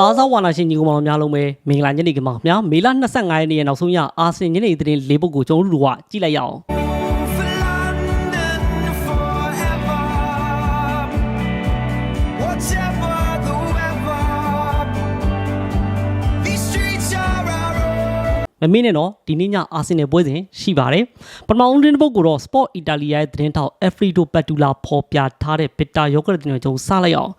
အားစားဝါနာရှင်ညီကောင်များလုံးပဲမင်္ဂလာညနေခင်းပါခင်ဗျာမေလ25ရက်နေ့ရဲ့နောက်ဆုံးရအာဆင်ညနေသတင်းလေးပုဒ်ကိုကျွန်တော်တို့ကကြည့်လိုက်ရအောင် For London forever. Whatever the weather, these streets are our own. မမေ့နဲ့တော့ဒီနေ့ညအာဆင်နယ်ပွဲစဉ်ရှိပါတယ်ပထမဦးသတင်းတစ်ပုဒ်ကိုတော့ Sport Italia ရဲ့သတင်းထောက် Alfredo Petula ဖော်ပြထားတဲ့ Bitter Yogurt တင်ကိုကျွန်တော်စလိုက်အောင်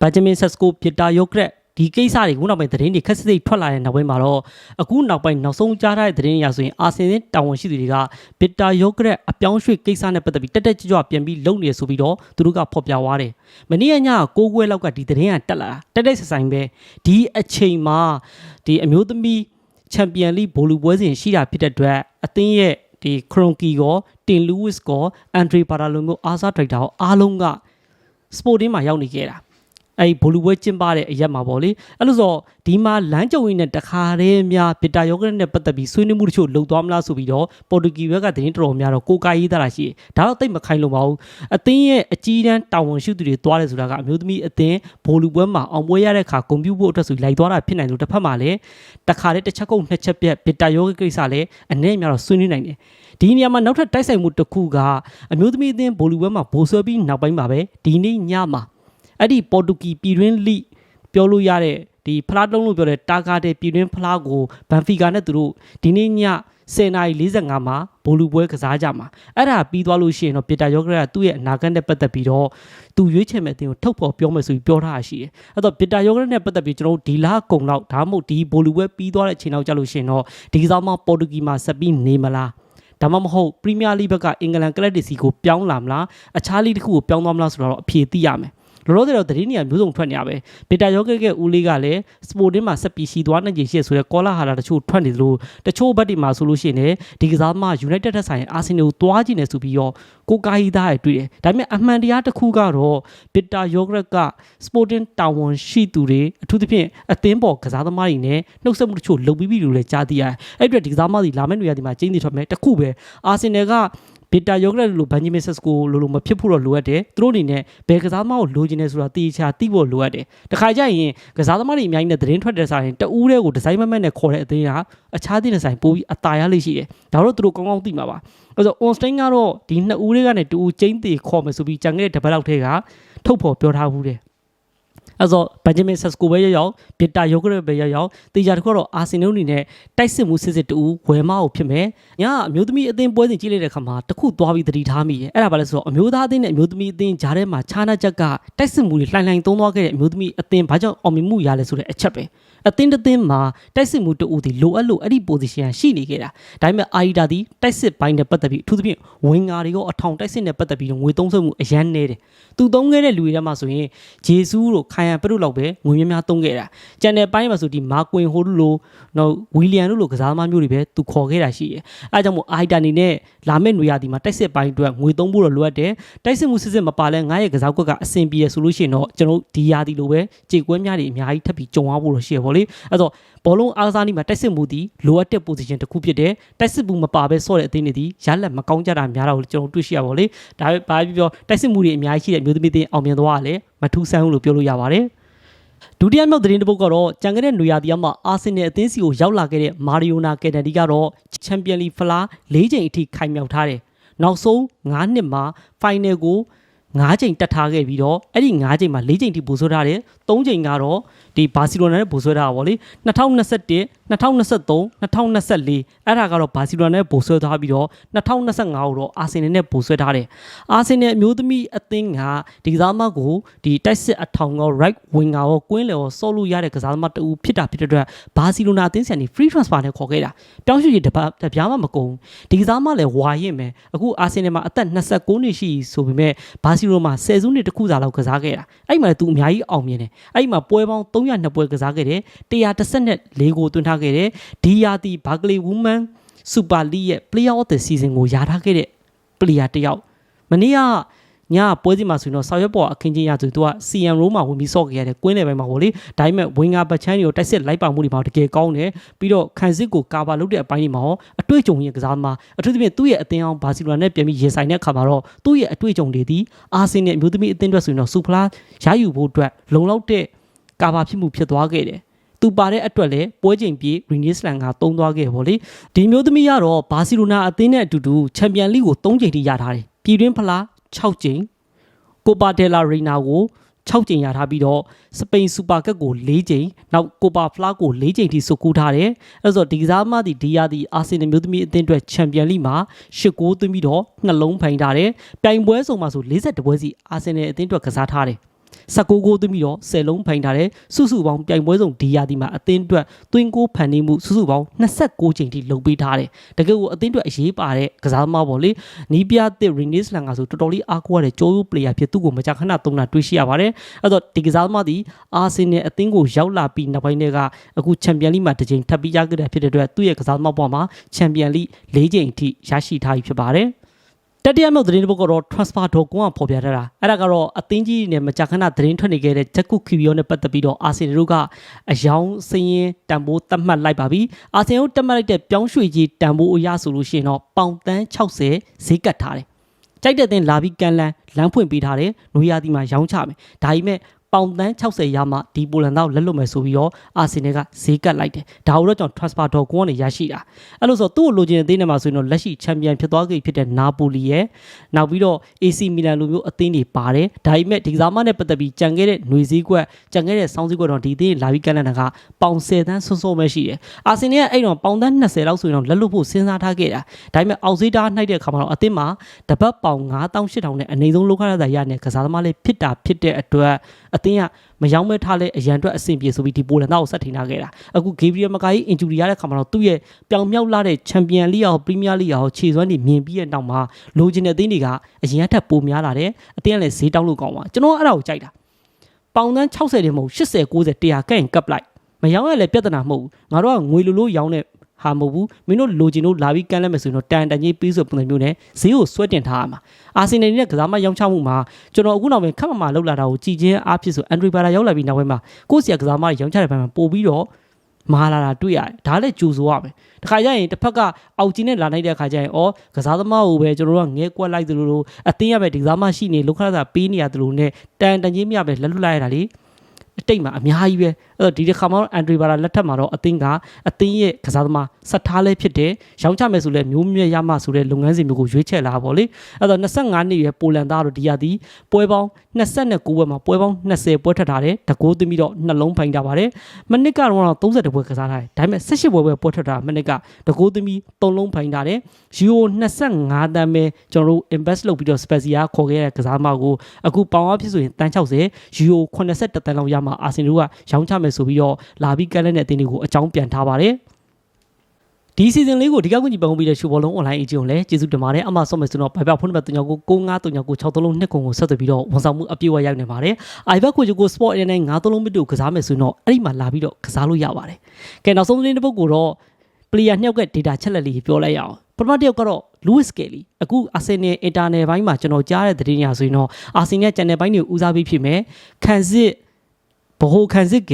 Benjamin Sesko Bitter Yogurt ဒီကိစ္စတွေခုနောက်ပိုင်းသတင်းတွေခက်စစ်စစ်ထွက်လာတဲ့နောက်ပိုင်းမှာတော့အခုနောက်ပိုင်းနောက်ဆုံးကြားထားတဲ့သတင်းတွေအရဆိုရင်အာဆင်နယ်တာဝန်ရှိသူတွေက Bitter Yogurt အပြောင်းရွှေ့ကိစ္စနဲ့ပတ်သက်ပြီးတက်တက်ကြွကြွပြန်ပြီးလုပ်နေရဆိုပြီးတော့သူတို့ကဖော်ပြသွားတယ်မနေ့ကည9ခွဲလောက်ကဒီသတင်းကတက်လာတာတက်တက်ဆက်ဆိုင်ပဲဒီအချိန်မှာဒီအမျိုးသမီးချန်ပီယံလိဘောလုံးပွဲစဉ်ရှိတာဖြစ်တဲ့အတွက်အသင်းရဲ့ဒီခရွန်ကီကောတင်လူးဝစ်ကောအန်ဒရီပါတာလိုမျိုးအားစားဒရိုက်တာကောအားလုံးကစပိုတင်းမှာရောက်နေခဲ့တာ အဲ့ဒီဘောလုံးပွဲကျင်းပတဲ့အရက်မှာပေါ့လေအဲ့လိုဆိုဒီမှာလမ်းကြုံရင်းနဲ့တခါတည်းများဗီတာယောဂနဲ့ပတ်သက်ပြီးဆွေးနွေးမှုတချို့လုပ်သွားမလားဆိုပြီးတော့ပေါ်တူဂီဘက်ကသတင်းတော်တော်များတော့ကိုကာရေးသားတာရှိတယ်ဒါတော့တိတ်မခိုင်းလို့ပါဘူးအသင်းရဲ့အကြီးတန်းတာဝန်ရှိသူတွေသွားတယ်ဆိုတာကအမျိုးသမီးအသင်းဘောလုံးပွဲမှာအောင်ပွဲရတဲ့အခါကွန်ပျူတာအတွက်ဆိုလိုက်သွားတာဖြစ်နိုင်လို့တစ်ဖက်မှာလည်းတခါတည်းတစ်ချက်ကုန်နှစ်ချက်ပြက်ဗီတာယောဂကိစ္စလည်းအနေနဲ့များတော့ဆွေးနွေးနိုင်တယ်ဒီနေရာမှာနောက်ထပ်တိုက်ဆိုင်မှုတစ်ခုကအမျိုးသမီးအသင်းဘိုလီဝဲမှာဘိုးဆွဲပြီးနောက်ပိုင်းမှာပဲဒီနေ့ညမှာ အဲ့ဒီပေါ်တူဂီပြည်တွင်းလိပြောလို့ရတဲ့ဒီဖလားတုံးလို့ပြောတဲ့တာကာတဲ့ပြည်တွင်းဖလားကိုဘန်ဖီကာနဲ့သူတို့ဒီနေ့ည10:45မှာဘိုလူပွဲကစားကြမှာအဲ့ဒါပြီးသွားလို့ရှိရင်တော့ပီတာယောဂရကသူ့ရဲ့အနာဂတ်နဲ့ပတ်သက်ပြီးတော့သူရွေးချယ်မဲ့အသင်းကိုထုတ်ဖော်ပြောမယ်ဆိုပြီးပြောထားတာရှိတယ်အဲ့တော့ပီတာယောဂရနဲ့ပတ်သက်ပြီးကျွန်တော်တို့ဒီလကုံတော့ဒါမှမဟုတ်ဒီဘိုလူပွဲပြီးသွားတဲ့အချိန်နောက်ကြလို့ရှိရင်တော့ဒီကစားမပေါ်တူဂီမှာဆက်ပြီးနေမလားဒါမှမဟုတ်ပရီးမီးယားလိဘက်ကအင်္ဂလန်ကလပ်တစ်စီကိုပြောင်းလာမလားအခြားလိတစ်ခုကိုပြောင်းသွားမလားဆိုတော့အဖြေသိရမယ် လောလောဆယ်တော့သတင်းတွေကမျိုးစုံထွက်နေရပဲဗီတာယောဂက်ကဦးလေးကလည်းစပိုတင်းမှာဆက်ပြီးရှိသွားနိုင်ခြေရှိရဆိုတဲ့ကောလာဟာလာတချို့ထွက်နေသလိုတချို့ဘက်တွေမှာဆိုလို့ရှိရင်လည်းဒီကစားမ United တက်ဆိုင်အာဆင်နယ်ကိုတွားကြည့်နေဆိုပြီးတော့ကိုကာဟီသားရတွေ့တယ်ဒါပေမဲ့အမှန်တရားတစ်ခုကတော့ဗီတာယောဂက်ကစပိုတင်းတာဝန်ရှိသူတွေအထူးသဖြင့်အသင်းပေါ်ကစားသမားတွေနဲ့နှုတ်ဆက်မှုတချို့လုပ်ပြီးပြီလို့လည်းကြားသိရတယ်အဲ့ဒီအတွက်ဒီကစားမတွေလာမယ့်နေရာဒီမှာကျင်းနေထွက်မယ်တစ်ခုပဲအာဆင်နယ်က ဗီတာယောဂရက်လိုဘန်ဂျီမင်ဆက်စကိုလိုလိုမဖြစ်ဖို့တော့လိုအပ်တယ်သူတို့အနေနဲ့ဘယ်ကစားသမားကိုလိုချင်နေဆိုတာတေချာသိဖို့လိုအပ်တယ်တခါကျရင်ကစားသမားတွေအများကြီးနဲ့သတင်းထွက်တဲ့စားရင်တဦးတည်းကိုဒီဇိုင်းမမက်နဲ့ခေါ်တဲ့အသေးကအခြားသည့်ဆိုင်ပို့ပြီးအတာရလေးရှိတယ်ဒါတော့သူတို့ကောင်းကောင်းသိမှာပါအဲဆို on stain ကတော့ဒီနှစ်ဦးလေးကနေတူဦးကျင်းသေးခေါ်မယ်ဆိုပြီးကြံခဲ့တဲ့တပတ်လောက်ထဲကထုတ်ဖော်ပြောထားဘူးတယ် အဲဆိုဘန်ဂျမင်ဆက်စကိုပဲရောက်ရောက်ဗီတာယောဂရက်ပဲရောက်ရောက်တေချာတခုတော့အာဆင်နယ်အနေနဲ့တိုက်စစ်မှုစစ်စစ်တူဝယ်မအောင်ဖြစ်မယ်။ညာအမျိုးသမီးအသင်းပွဲစဉ်ကြည့်လိုက်တဲ့အခါမှာတခုသွားပြီးသတိထားမိတယ်။အဲ့ဒါဘာလဲဆိုတော့အမျိုးသားအသင်းနဲ့အမျိုးသမီးအသင်းဂျားထဲမှာခြားနာချက်ကတိုက်စစ်မှုတွေလှိုင်လှိုင်သုံးသွားခဲ့တဲ့အမျိုးသမီးအသင်းဘာကြောင့်အောင်မြင်မှုရလဲဆိုတဲ့အချက်ပဲ။ အသင်းတစ်သင်းမှာတိုက်စစ်မှုတူဒီလိုအပ်လို့အဲ့ဒီ position ရှိနေခဲ့တာ။ဒါပေမဲ့အာရီတာဒီတိုက်စစ်ပိုင်းနဲ့ပတ်သက်ပြီးအထူးသဖြင့်ဝင်ငါတွေရောအထောင်တိုက်စစ်နဲ့ပတ်သက်ပြီးငွေသုံးစွဲမှုအရန်နေတယ်။သူသုံးခဲ့တဲ့လူတွေထဲမှာဆိုရင်ဂျေဆူးတို့ခိုင်ယန်ပရုလောက်ပဲငွေများများသုံးခဲ့တာ။ကျန်တဲ့ပိုင်းမှာဆိုဒီမာကွင်ဟိုတို့လိုနော်ဝီလီယံတို့လိုကစားသမားမျိုးတွေပဲသူခေါ်ခဲ့တာရှိတယ်။အဲဒါကြောင့်မို့အာရီတာအနေနဲ့လာမယ့်နွေရာသီမှာတိုက်စစ်ပိုင်းအတွက်ငွေသုံးဖို့တော့လိုအပ်တယ်။တိုက်စစ်မှုစစ်စစ်မပါလဲငါရဲ့ကစားကွက်ကအဆင်ပြေရဆိုလို့ရှိရင်တော့ကျွန်တော်ဒီရာသီလိုပဲကြေကွဲများတွေအများကြီးထပ်ပြီးကြုံရဖို့တော့ရှိရပါလေ။အဲတော့ဘောလုံးအားကစားနည်းမှာတိုက်စစ်မှုဒီလိုအပ်တဲ့ position တစ်ခုဖြစ်တယ်။တိုက်စစ်မှုမပါဘဲဆော့တဲ့အသင်းတွေဒီရလက်မကောင်းကြတာများတော့ကျွန်တော်တွေ့ရှိရပါလေ။ဒါပဲဘာဖြစ်ပြောတိုက်စစ်မှုတွေအများကြီးရှိတဲ့မျိုးသမီးအသင်းအောင်မြင်သွားရလဲမထူးဆန်းဘူးလို့ပြောလို့ရပါတယ်။ဒုတိယမြောက်သတင်းတစ်ပုဒ်ကတော့ကြံခဲ့တဲ့နွေရာသီအမှာအာဆင်နယ်အသင်းစီကိုရောက်လာခဲ့တဲ့မာရီယိုနာကယ်နဒီကတော့ချန်ပီယံလီဖလား၄ချိန်အထိခိုင်မြောက်ထားတယ်။နောက်ဆုံး9နှစ်မှာဖိုင်နယ်ကို9ချိန်တက်ထားခဲ့ပြီးတော့အဲ့ဒီ9ချိန်မှာ4ချိန်ထိပို့ဆွဲထားတယ်။ 3ချိန်ကတော့ဒီဘာစီလိုနာနဲ့ပို့ဆွဲထားတာပေါ့လေ။2021 2023 2024အဲ့ဒါကတော့ဘာစီလိုနာနဲ့ပို့ဆွဲထားပြီးတော့2025ကိုတော့အာဆင်နယ်နဲ့ပို့ဆွဲထားတယ်။အာဆင်နယ်အမျိုးသမီးအသင်းကဒီကစားမကိုဒီတိုက်စစ်အထောင်ကော right winger ရောကွင်းလေရောဆော့လို့ရတဲ့ကစားသမားတူဖြစ်တာဖြစ်တဲ့အတွက်ဘာစီလိုနာအသင်းဆန်ဒီ free transfer နဲ့ခေါ်ခဲ့တာ။ပြောင်းရွှေ့ရတပတ်တပြားမှမကုန်။ဒီကစားမလည်းဝါရင်မယ်။အခုအာဆင်နယ်မှာအသက်29နှစ်ရှိဆိုပေမဲ့ဘာစီလိုမှာ10စုနှစ်တခုစာလောက်ကစားခဲ့တာ။အဲ့ဒီမှာသူအများကြီးအောင်မြင်တယ်။အဲ့ဒီမှာပွဲပေါင်း302ပွဲကစားခဲ့တယ်။114ကိုသွင်းထားခဲ့တယ်။ဒီယာတီဘာကလီဝူးမန်စူပါလီရဲ့ player of the season ကိုယာထားခဲ့တဲ့ player တစ်ယောက်မနေ့က ညပွဲစီမှာဆိုရင်တော့ဆောက်ရွက်ပေါ်အခင်းချင်းရဆိုသူက CM row မှာဝင်ပြီးဆော့ခဲ့ရတယ်ကွင်းလေပိုင်းမှာပေါ့လေဒါပေမဲ့ဝင်ဂါဘတ်ချန်တွေကိုတိုက်စစ်လိုက်ပါမှုတွေမှာတကယ်ကောင်းတယ်ပြီးတော့ခန်စစ်ကိုကာဗာလုပ်တဲ့အပိုင်းတွေမှာရောအတွေ့အကြုံရဲ့ကစားမှာအထူးသဖြင့်သူ့ရဲ့အသင်းအောင်ဘာစီလိုနာနဲ့ပြန်ပြီးရင်ဆိုင်တဲ့အခါမှာတော့သူ့ရဲ့အတွေ့အကြုံတွေဒီအာဆင်နယ်အမျိုးသမီးအသင်းအတွက်ဆိုရင်တော့စူဖလားရယူဖို့အတွက်လုံလောက်တဲ့ကာဗာဖြစ်မှုဖြစ်သွားခဲ့တယ်သူပါတဲ့အတွက်လည်းပွဲချိန်ပြေးရီနီစလန်ကတုံးသွားခဲ့ပေါ့လေဒီမျိုးသမီးကတော့ဘာစီလိုနာအသင်းနဲ့အတူတူချန်ပီယံလိကို3ချိန်ထိရထားတယ်ပြည်တွင်းဖလား 6ချိန်ကိုပါဒဲလာရီနာကို6ချိန်ရထားပြီးတော့စပိန်စူပါကပ်ကို4ချိန်နောက်ကိုပါဖလားကို4ချိန်ထိစုကူးထားတယ်အဲ့ဆိုဒီကစားမသည့်ဒီယာဒီအာဆင်နယ်မျိုးသမီးအသင်းအတွက်ချန်ပီယံလိမှာ8ဂိုးသွင်းပြီးတော့နှလုံးဖိုင်ထားတယ်ပြိုင်ပွဲစုံမှာဆို42ပွဲစီအာဆင်နယ်အသင်းအတွက်ကစားထားတယ် 19ဂိုးသွင်းပြီးတော့10လုံးဖိုင်ထားတယ်စုစုပေါင်းပြိုင်ပွဲစုံဒီယာဒီမှာအသင်းအတွက်သွင်းကိုဖန်နေမှုစုစုပေါင်း29ချိန်ထိလုပ်ပေးထားတယ်တကယ်ကိုအသင်းအတွက်အရေးပါတဲ့ကစားသမားပေါ့လေနီးပြတဲ့ရီနီစလန်ကဆိုတော်တော်လေးအားကိုးရတဲ့ကြိုးပလေယာဖြစ်သူ့ကိုမကြာခဏသုံးတာတွေ့ရှိရပါတယ်အဲ့တော့ဒီကစားသမားဒီအာဆင်နယ်အသင်းကိုရောက်လာပြီးနောက်ပိုင်းတွေကအခုချန်ပီယံလိမှာတစ်ချိန်ထပ်ပြီးရခဲ့တဲ့ဖြစ်တဲ့အတွက်သူ့ရဲ့ကစားသမားပေါ်မှာချန်ပီယံလိ၄ချိန်အထိရရှိထားပြီဖြစ်ပါတယ် တတိယမြောက်သတင်းတစ်ပုဒ်ကတော့ transfer ဒေါ်ကွန်ကဖော်ပြထားတာအဲ့ဒါကတော့အသင်းကြီးနဲ့မကြာခဏသတင်းထွက်နေခဲ့တဲ့ဂျက်ကုခီဗီယိုနဲ့ပတ်သက်ပြီးတော့အာဆင်နယ်တို့ကအယောင်စင်းရင်တန်ဖိုးသတ်မှတ်လိုက်ပါပြီအာဆင်နယ်တို့တတ်မှတ်လိုက်တဲ့ပြောင်းရွှေ့ကြီးတန်ဖိုးအရဆိုလို့ရှိရင်တော့ပေါင်တန်း60ဈေးကတ်ထားတယ်ကြိုက်တဲ့တင်လာပြီးကန်လန်လမ်းဖွင့်ပေးထားတယ်နွေရာသီမှာရောင်းချမယ်ဒါပေမဲ့ ပေါင်တန်း60ရမှဒီပိုလန်တော့လက်လွတ်မယ်ဆိုပြီးတော့အာဆင်နယ်ကဈေးကတ်လိုက်တယ်ဒါကိုတော့ကျွန်တော် transfer ဒေါ်ကွန်ကနေရရှိတာအဲ့လို့ဆိုသူ့ကိုလိုချင်တဲ့သေးနေမှာဆိုရင်တော့လက်ရှိချန်ပီယံဖြစ်သွားခဲ့ဖြစ်တဲ့နာပိုလီရဲ့နောက်ပြီးတော့ AC မီလန်လိုမျိုးအသင်းတွေပါတယ်ဒါပေမဲ့ဒီကစားမနဲ့ပတ်သက်ပြီးကြံခဲ့တဲ့ຫນွေစည်းကွက်ကြံခဲ့တဲ့စောင်းစည်းကွက်တော့ဒီအသင်းလာပြီးကန်လန်ကပေါင်10တန်းဆွန်းဆွန်းပဲရှိတယ်အာဆင်နယ်ကအဲ့တော့ပေါင်တန်း20လောက်ဆိုရင်တော့လက်လွတ်ဖို့စဉ်းစားထားခဲ့တာဒါပေမဲ့အောက်ဈေးတားနှိုက်တဲ့အခါမှာတော့အသင်းမှာတပတ်ပေါင်9800နဲ့အနေဆုံးလောက်ခရတာရတဲ့ကစားသမားလေးဖြစ်တာဖြစ်တဲ့အတွက်အသင်းကမယောင်းမဲထားလဲအရန်အတွက်အဆင်ပြေဆိုပြီးဒီပိုလန်သားကိုဆက်ထိန်ထားခဲ့တာအခုဂေဘရီယယ်မကာကြီးအင်ဂျူရီရတဲ့ခါမှာတော့သူ့ရဲ့ပြောင်မြောက်လာတဲ့ချန်ပီယံလိအောပရီးမီးယားလိအောခြေစွမ်းတွေမြင်ပြီးတဲ့နောက်မှာလိုချင်တဲ့အသင်းတွေကအရင်ကထက်ပိုများလာတယ်အသင်းကလည်းဈေးတောင်းလို့ကောင်းပါကျွန်တော်အဲ့ဒါကိုကြိုက်တာပေါင်တန်း60တင်မဟုတ်80 90 100ကန့်ကပ်လိုက်မယောင်းရလည်းပြဿနာမဟုတ်ဘူးငါတို့ကငွေလိုလိုရောင်းတဲ့ ဟာမဟုတ်ဘူးမင်းတို့လိုချင်လို့လာပြီးကမ်းလက်မယ်ဆိုရင်တော့တန်တန်ကြီးပြီးဆိုပုံစံမျိုးနဲ့ဈေးကိုဆွဲတင်ထားရမှာအာဆင်နယ်နဲ့ကစားမရောင်းချမှုမှာကျွန်တော်အခုနောက်ပိုင်းခက်မမှာလောက်လာတာကိုကြည်ချင်းအားဖြစ်ဆိုအန်ဒရီဘာလာရောက်လာပြီးနောက်ပိုင်းမှာကိုယ့်စီကကစားမရောင်းချတဲ့ဘက်မှာပို့ပြီးတော့မာလာတာတွေ့ရတယ်ဒါလည်းကြိုဆိုရမယ်တခါကျရင်တစ်ဖက်ကအောက်ကြီးနဲ့လာနိုင်တဲ့ခါကျရင်ဩကစားသမားကိုပဲကျွန်တော်တို့ကငဲကွက်လိုက်သလိုလိုအတင်းရပဲဒီကစားမရှိနေလောက်ခရတာပေးနေရတယ်လို့နဲ့တန်တန်ချင်းမြပဲလက်လွတ်လိုက်ရတာလေ အတိတ်မှာအများကြီးပဲအဲ့တော့ဒီတစ်ခါမှာတော့အန်ဒရီဘာလာလက်ထက်မှာတော့အသင်းကအသင်းရဲ့ကစားသမားဆက်ထားလဲဖြစ်တယ်ရောင်းချမယ်ဆိုလဲမျိုးမြတ်ရမှဆိုတဲ့လုပ်ငန်းစဉ်မျိုးကိုရွေးချယ်လာပါဗောလေအဲ့တော့25နှစ်ရွယ်ပိုလန်သားတို့ဒီရသည်ပွဲပေါင်း29ပွဲမှာပွဲပေါင်း20ပွဲထပ်ထားတယ်တကိုးသွင်းပြီးတော့နှလုံးဖိုင်တာပါတယ်မနစ်ကတော့32ပွဲကစားထားတယ်ဒါပေမဲ့18ပွဲပဲပွဲထပ်တာမနစ်ကတကိုးသွင်းပြီး3လုံးဖိုင်တာတယ်ယူရို25တန်းပဲကျွန်တော်တို့ invest လုပ်ပြီးတော့ Spezia ခေါ်ခဲ့တဲ့ကစားသမားကိုအခုပေါင်အားဖြစ်ဆိုရင်တန်း60ယူရို81တန်းလောက်ရမှအာဆင်နယ်ကရောင်းချမယ်ဆိုပြီးတော့လာပြီးကမ်းလက်တဲ့အသင်းတွေကိုအကြောင်းပြန်ထားပါတယ်ဒီစီဇန်လေးကိုဒီကကွန်ကြီးပုံပြီးတဲ့ရှူဘောလုံး online agent ကိုလည်းကျေးဇူးတင်ပါတယ်အမှဆော့မယ်ဆိုတော့ဘိုင်ဘဖုန်းနံပါတ်39ကို6939 63နှစ်ခုကိုဆက်သွယ်ပြီးတော့ဝန်ဆောင်မှုအပြည့်အဝရောက်နေပါတယ်အိုင်ဘက်ကိုဂျကို sport အနေနဲ့93မိနစ်ကိုကစားမယ်ဆိုရင်တော့အဲ့ဒီမှာလာပြီးတော့ကစားလို့ရပါတယ်ကဲနောက်ဆုံးသတင်းတစ်ပုဒ်ကိုတော့ player နှစ်ယောက်က data ချက်လက်လေးပြောလိုက်ရအောင်ပထမတစ်ယောက်ကတော့ Lewis Kelly အခု Arsenal internal ဘိုင်းမှာကျွန်တော်ကြားတဲ့သတင်းညာဆိုရင်တော့ Arsenal channel ဘိုင်းတွေဦးစားပေးဖြစ်မယ်ခံစစ် ဘဟိုခံစစ်က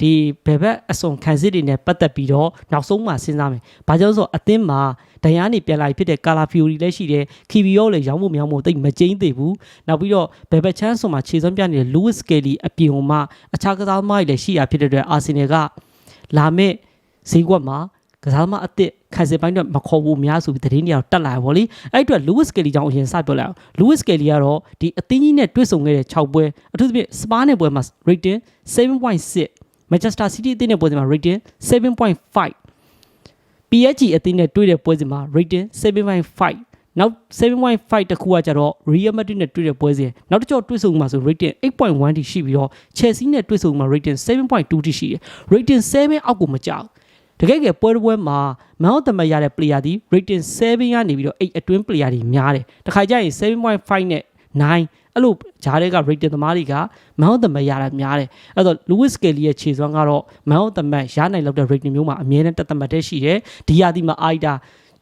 ဒီဘယ်ဘက်အစုံခံစစ်တွေနဲ့ပတ်သက်ပြီးတော့နောက်ဆုံးမှစဉ်းစားမယ်။ဘာကြောင့်လဲဆိုတော့အသင်းမှာဒဏ်ရာနေပြန်လာဖြစ်တဲ့ Cala Fiori လည်းရှိတယ်။ KBO လည်းရောင်းဖို့မြောင်းဖို့တိတ်မကျင်းသေးဘူး။နောက်ပြီးတော့ဘယ်ဘက်ချမ်းဆိုမှာခြေစွမ်းပြနေတဲ့ Lewis Kelly အပြင်မှာအခြားကစားသမားတွေလည်းရှိရဖြစ်တဲ့အတွက် Arsenal ကလာမဲ့ဈေးကွက်မှာ ကစားသမားအစ်စ်ခံစစ်ပိုင်းတော့မခေါ်ဘူးများဆိုပြီးသတင်းတွေကတော့တက်လာပါဗောလေအဲ့အတွက် Lewis Kelly ကြောင့်အရင်စပြောလိုက်အောင် Lewis Kelly ကတော့ဒီအသင်းကြီးနဲ့တွေ့ဆုံခဲ့တဲ့6ပွဲအထူးသဖြင့် Spa နဲ့ပွဲမှာ rating 7.6 Manchester City အသင်းနဲ့ပွဲစဉ်မှာ rating 7.5 PSG အသင်းနဲ့တွေ့တဲ့ပွဲစဉ်မှာ rating 7.5နောက်7.5တခုကကြတော့ Real Madrid နဲ့တွေ့တဲ့ပွဲစဉ်နောက်တစ်ကြော့တွေ့ဆုံမှာဆို rating 8.1ထိရှိပြီးတော့ Chelsea နဲ့တွေ့ဆုံမှာ rating 7.2ထိရှိတယ် rating 7အောက်ကိုမကြောက် တကယ်ကပွဲတစ်ပွဲမှာ man of the match ရတဲ့ player ဒီ rating 7ကနေပြီးတော့8အတွင်း player တွေများတယ်တခါကျရင်7.5နဲ့9အဲ့လိုဂျားတွေက rating သမားတွေက man of the match ရတာများတယ်အဲ့တော့ Lewis Kelly ရဲ့ခြေစွမ်းကတော့ man of the match ရနိုင်လောက်တဲ့ rating မျိုးမှာအမြဲတမ်းတက်သက်တဲ့ရှိတယ်ဒီရာသီမှာအိုက်တာ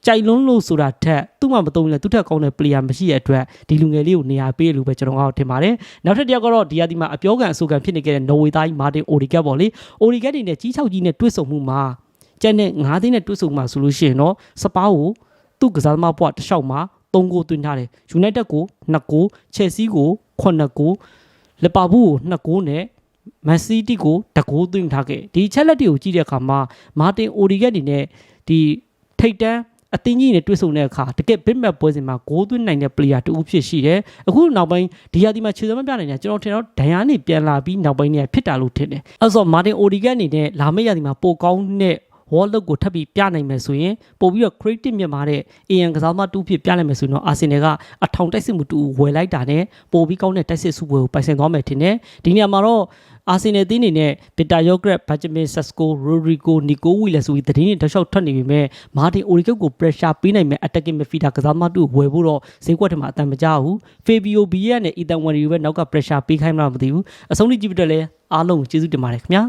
ကြိုက်လုံးလို့ဆိုတာထက်သူ့မှာမတုံးလဲသူ့ထက်ကောင်းတဲ့ player မရှိတဲ့အတွက်ဒီလူငယ်လေးကိုနေရာပေးလို့ပဲကျွန်တော်ကတော့ထင်ပါတယ်နောက်ထပ်တစ်ယောက်ကတော့ဒီရာသီမှာအပြောကန်အဆိုကန်ဖြစ်နေခဲ့တဲ့ Norway သားကြီး Martin Odegaard ပေါ့လေ Odegaard တွေနဲ့ကြီးချောက်ကြီးနဲ့တွေ့ဆုံမှုမှာ ကျန်တဲ့9သိန်းနဲ့တွေ့ဆုံမှာဆိုလို့ရှိရင်တော့စပါးကိုသူ့ကစားသမားဘွားတစ်လျှောက်မှာ3ဂိုးသွင်းထားတယ်။ United ကို2ဂိုး Chelsea ကို9ဂိုးလီဗာပူးကို2ဂိုးနဲ့မန်စီးတီးကိုတကိုးသွင်းထားခဲ့ဒီချက်လက်တွေကိုကြည့်တဲ့အခါမှာမာတင်အိုဒီဂက်အနေနဲ့ဒီထိတ်တန်းအသင်းကြီးနဲ့တွေ့ဆုံတဲ့အခါတကယ်ဘစ်မက်ပွဲစဉ်မှာဂိုးသွင်းနိုင်တဲ့ player တူဖြစ်ရှိတယ်အခုနောက်ပိုင်းဒီယာဒီမှာခြေစမ်းမပြနိုင်တယ်ကျွန်တော်ထင်တော့ဒန်ယာနေပြန်လာပြီးနောက်ပိုင်းနေဖြစ်တာလို့ထင်တယ်အဲဆိုမာတင်အိုဒီဂက်အနေနဲ့လာမယ့်ယာဒီမှာပိုကောင်းတဲ့ wall look ကိုထပ်ပြီးပြနိုင်မယ်ဆိုရင်ပို့ပြီးတော့ creative မြတ်မာတဲ့ AN ကစားမတူဖြစ်ပြနိုင်မယ်ဆိုရင်တော့ Arsenal ကအထောင်တိုက်စစ်မှုတူဝယ်လိုက်တာနဲ့ပို့ပြီးကောင်းတဲ့တိုက်စစ်စုပွဲကိုပိုင်ဆိုင်သွားမယ်ထင်တယ်ဒီနေရာမှာတော့ Arsenal တင်းနေနဲ့ပီတာယောဂရက်ဘတ်ဂျမင်ဆက်စကိုရိုဒရီကိုနီကိုဝီလက်ဆိုပြီးသတင်းတွေတောက်လျှောက်ထွက်နေပြီမဲ့မာတင်အိုရီကုတ်ကို pressure ပေးနိုင်မဲ့ attacking midfielder ကစားမတူဝယ်ဖို့တော့ဈေးကွက်ထဲမှာအတန်မကြဘူး Fabio Villa နဲ့ Ethan Wanry ပဲနောက်က pressure ပေးခိုင်းမှမသိဘူးအဆုံးထိကြည့်ပြတော့လဲအားလုံးကျေးဇူးတင်ပါတယ်ခင်ဗျာ